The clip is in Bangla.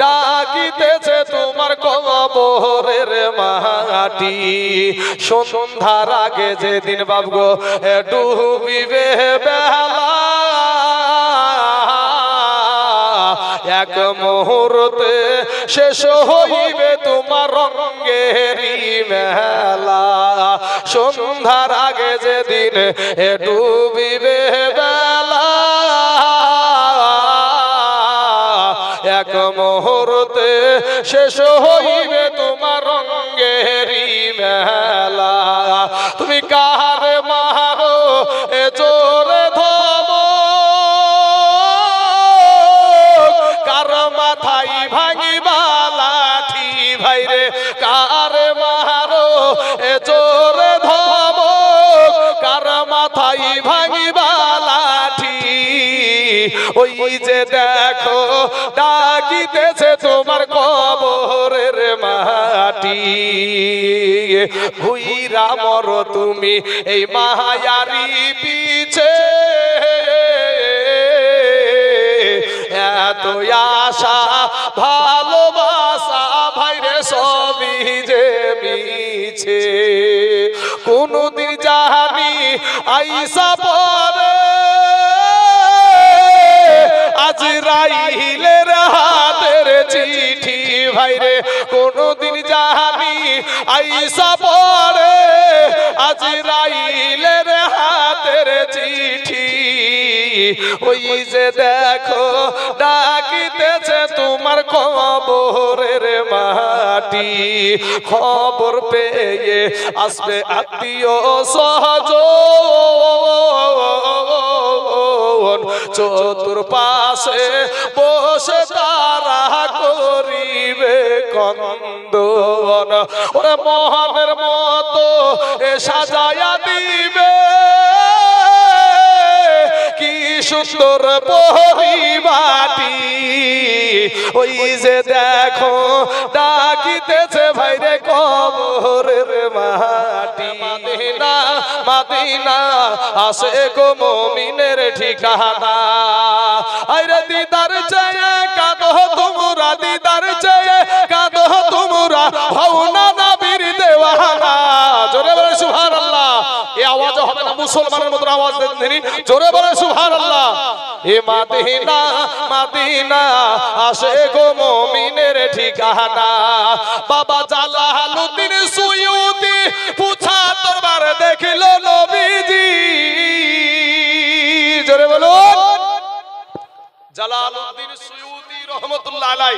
ডাকিতেছে তোমার কবরের মাটি। সন্ধ্যার আগে যেদিন বাবগো ডুবিবে এক মুহূর্তে শেষ হইবে তোমার রঙ্গেরি মেলা। সন্ধ্যার আগে যেদিন ডুবিবে বেলা। এক মুহূর্তে শেষ হইবে তোমার রঙ্গেরি মেলা। তুমি কার মারো এ জোরে ধব কার মাথায় ভাঙিবা লাঠি ভাইরে, কার ওই যে দেখো, ডাকিতেছে তোমার কবরের মাটি। ভুইরা মর তুমি এই মায়ারি পিছে। এত আশা, ভালোবাসা ভাইরে সবই যে মিছে। কোনদিন জানি আইসা আজ রাইলের হাতের চিঠি, ভাইরে, কোনদিন হাতের চিঠি। ওই যে দেখো, ডাকিতেছে তোমার কবরের মাটি। খবর পেয়ে আসবে আত্মীয় সহজ চতুর পাশে বসে তারা করিবে কন্দন। ওরে মোহনের মতো এ সাজায়া দিবে। কি সুন্দর পরিবাটি ওই যে দেখো, ডাকিতেছে ভাইরে মাদিনা মাদিনা আসে গো মমিনের ঠিকানা। আরে দিদার চেয়ে কাঁদো তোমরা, দিদার চেয়ে কাঁদো তোমরা হও না নাবির দেওয়ানা। জোরে বলে সুহার আল্লাহ এ আওয়াজ হবে না, মুসলমানের মতো আওয়াজ দেন জোরে বলে সুহার আল্লাহ এ মাদিনা মাদিনা আসে গো মমিনের ঠিকানা। বাবা জালালুদ্দিন সুয়ুতি জালালউদ্দিন সুয়ুতি রহমতুল্লাহ আলাই